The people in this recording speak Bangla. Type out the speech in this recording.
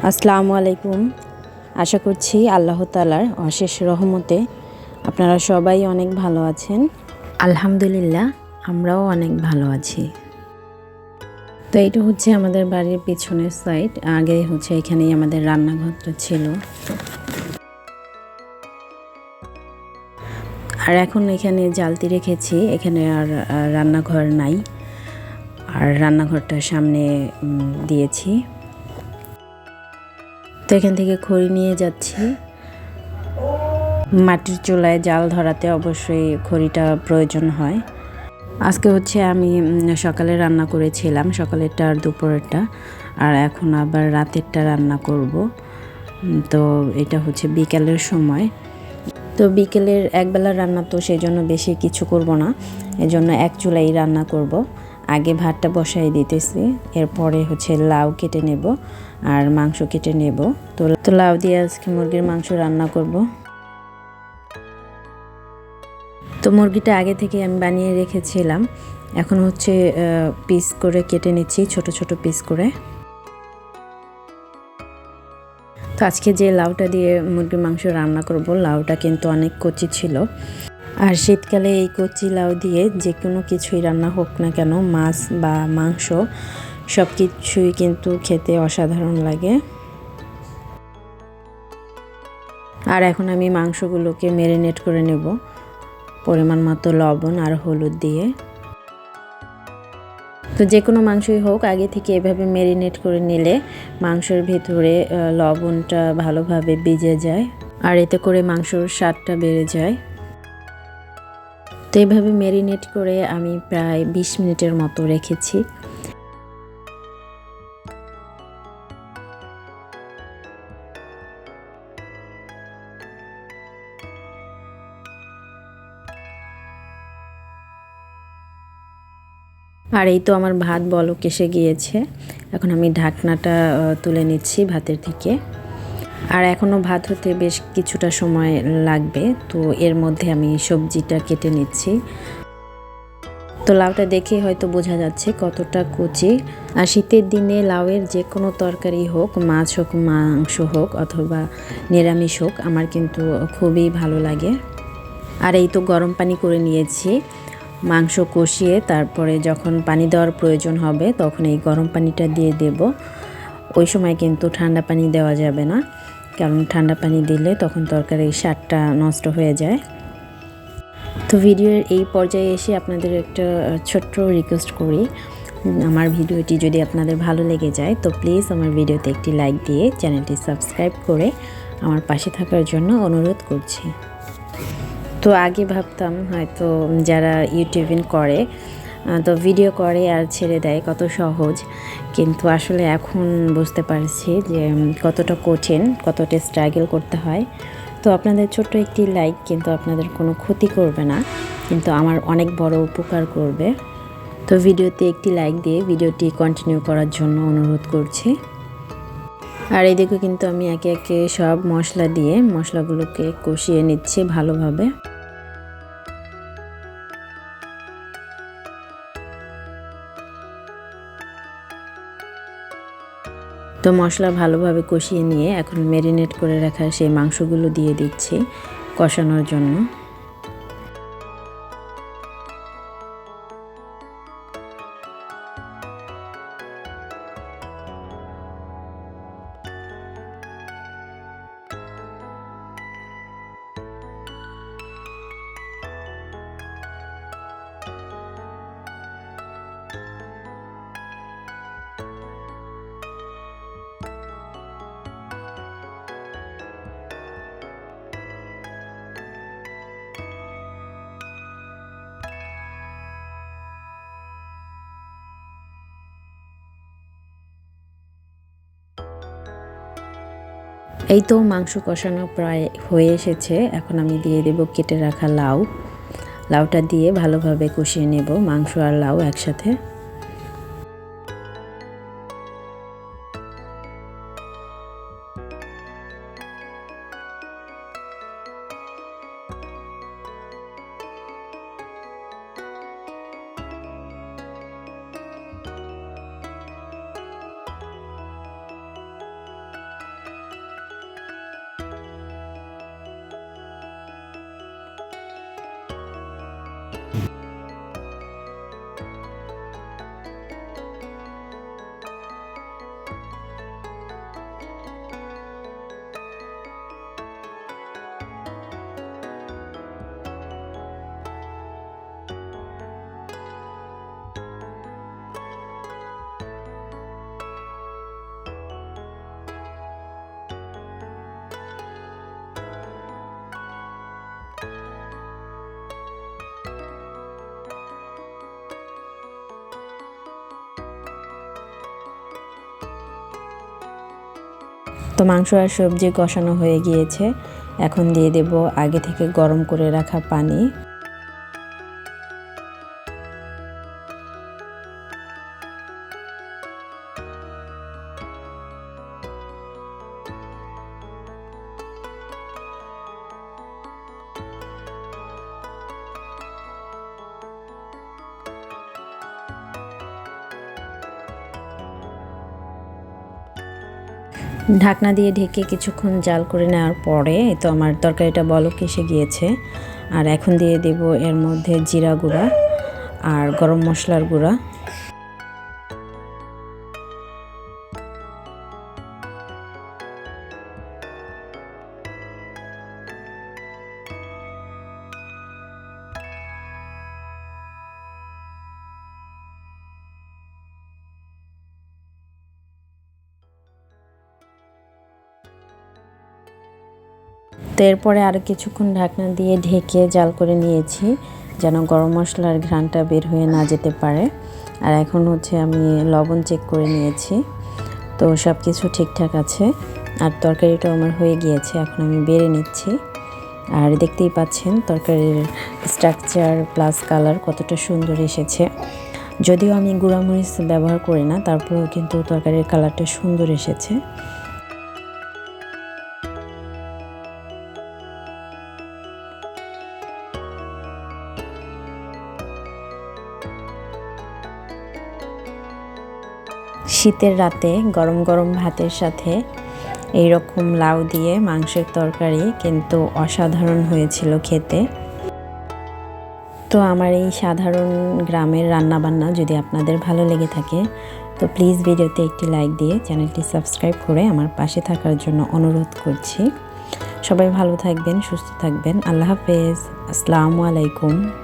আসসালামু আলাইকুম। আশা করছি আল্লাহ তালার অশেষ রহমতে আপনারা সবাই অনেক ভালো আছেন। আলহামদুলিল্লাহ, আমরাও অনেক ভালো আছি। তো এটা হচ্ছে আমাদের বাড়ির পিছনের সাইড আগে হচ্ছে এখানেই আমাদের রান্নাঘরটা ছিল। আর এখন এখানে জালতি রেখেছি, এখানে আর রান্নাঘর নাই। আর রান্নাঘরটা সামনে দিয়েছি। তো এখান থেকে খড়ি নিয়ে যাচ্ছি। মাটির চুলায় জাল ধরাতে অবশ্যই খড়িটা প্রয়োজন হয়। আজকে হচ্ছে আমি সকালে রান্না করেছিলাম সকালেরটা আর দুপুরেরটা। আর এখন আবার রাতেরটা রান্না করব। তো এটা হচ্ছে বিকালের সময়। তো বিকেলের একবেলা রান্না তো সেই জন্য বেশি কিছু করব না। এজন্য এক চুলাই রান্না করব। আগে ভাতটা বসাই দিতেছি, এরপরে হচ্ছে লাউ কেটে নেব আর মাংস কেটে নেব। তো তো লাউ দিয়ে আজকে মুরগির মাংস রান্না করব। তো মুরগিটা আগে থেকে আমি বানিয়ে রেখেছিলাম। এখন হচ্ছে পিস করে কেটে নিচ্ছি, ছোট ছোট পিস করে। তো আজকে যে লাউটা দিয়ে মুরগির মাংস রান্না করব, লাউটা কিন্তু অনেক কচি ছিল। আর শীতকালে এই কচি লাউ দিয়ে যে কোনো কিছুই রান্না হোক না কেন, মাছ বা মাংস সব কিছুই কিন্তু খেতে অসাধারণ লাগে। আর এখন আমি মাংসগুলোকে ম্যারিনেট করে নেব, পরিমাণ মতো লবণ আর হলুদ দিয়ে। তো যে কোনো মাংসই হোক, আগে থেকে এভাবে ম্যারিনেট করে নিলে মাংসের ভেতরে লবণটা ভালোভাবে ভিজে যায়, আর এতে করে মাংসর স্বাদটা বেড়ে যায়। তো এইভাবে ম্যারিনেট করে আমি প্রায় বিশ মিনিটের মতো রেখেছি। আর এই তো আমার ভাত বলক এসে গিয়েছে। এখন আমি ঢাকনাটা তুলে নিচ্ছি ভাতের থেকে আর এখনও ভাত হতে বেশ কিছুটা সময় লাগবে, তো এর মধ্যে আমি সবজিটা কেটে নিচ্ছি। তো লাউটা দেখে হয়তো বোঝা যাচ্ছে কতটা কচি। আর শীতের দিনে লাউয়ের যে কোনো তরকারি হোক, মাছ হোক, মাংস হোক, অথবা নিরামিষ হোক, আমার কিন্তু খুবই ভালো লাগে। আর এই তো গরম পানি করে নিয়েছি, মাংস কষিয়ে তারপরে যখন পানি দেওয়ার প্রয়োজন হবে, তখন এই গরম পানিটা দিয়ে দেব। ওই সময় কিন্তু ঠান্ডা পানি দেওয়া যাবে না। কারণ ঠান্ডা পানি দিলে তখন তরকারির স্বাদটা নষ্ট হয়ে যায়। তো ভিডিওর এই পর্যায়ে এসে আপনাদের একটা ছোট্ট রিকোয়েস্ট করি। আমার ভিডিওটি যদি আপনাদের ভালো লেগে যায়, তো প্লিজ আমার ভিডিওতে একটি লাইক দিয়ে চ্যানেলটি সাবস্ক্রাইব করে আমার পাশে থাকার জন্য অনুরোধ করছি। তো আগে ভাবতাম হয়তো যারা ইউটিউবিং করে তো ভিডিও করে আর ছেড়ে দেয়, কত সহজ। কিন্তু আসলে এখন বুঝতে পারছি যে কতটা কঠিন, কতটা স্ট্রাগল করতে হয়। তো আপনাদের ছোট্ট একটি লাইক কিন্তু আপনাদের কোনো ক্ষতি করবে না। কিন্তু আমার অনেক বড় উপকার করবে। তো ভিডিওতে একটি লাইক দিয়ে ভিডিওটি কন্টিনিউ করার জন্য অনুরোধ করছি। আর এদিকে কিন্তু আমি একে একে সব মশলা দিয়ে মশলাগুলোকে কষিয়ে নিচ্ছি ভালোভাবে। তো মশলা ভালোভাবে কষিয়ে নিয়ে এখন ম্যারিনেট করে রাখা সেই মাংসগুলো দিয়ে দিচ্ছি কষানোর জন্য। এই তো মাংস কষানো প্রায় হয়ে এসেছে। এখন আমি দিয়ে দেব কেটে রাখা লাউ। লাউটা দিয়ে ভালোভাবে কষিয়ে নেব। মাংস আর লাউ একসাথে। তো মাংস আর সবজি কষানো হয়ে গিয়েছে। এখন দিয়ে দেব আগে থেকে গরম করে রাখা পানি। ঢাকনা দিয়ে ঢেকে কিছুক্ষণ জাল করে নেওয়ার পরে, তো আমার তরকারিটা বলক এসে গিয়েছে। আর এখন দিয়ে দেব এর মধ্যে জিরা গুঁড়া আর গরম মশলার গুঁড়া। তো এরপরে আরও কিছুক্ষণ ঢাকনা দিয়ে ঢেকে জাল করে নিয়েছি, যেন গরম মশলার ঘ্রাণটা বের হয়ে না যেতে পারে। আর এখন হচ্ছে আমি লবণ চেক করে নিয়েছি। তো সব কিছু ঠিকঠাক আছে। আর তরকারিটাও আমার হয়ে গিয়েছে, এখন আমি বেড়ে নিচ্ছি। আর দেখতেই পাচ্ছেন তরকারির স্ট্রাকচার প্লাস কালার কতটা সুন্দর এসেছে। যদিও আমি গুঁড়ামরিচ ব্যবহার করি না, তারপরেও কিন্তু তরকারির কালারটা সুন্দর এসেছে। শীতের রাতে গরম গরম ভাতের সাথে এই রকম লাউ দিয়ে মাংসের তরকারি কিন্তু অসাধারণ হয়েছিল খেতে। তো আমার এই সাধারণ গ্রামের রান্নাবান্না যদি আপনাদের ভালো লেগে থাকে, তো প্লিজ ভিডিওতে একটি লাইক দিয়ে চ্যানেলটি সাবস্ক্রাইব করে আমার পাশে থাকার জন্য অনুরোধ করছি। সবাই ভালো থাকবেন, সুস্থ থাকবেন। আল্লাহ হাফেজ। আসসালামু আলাইকুম।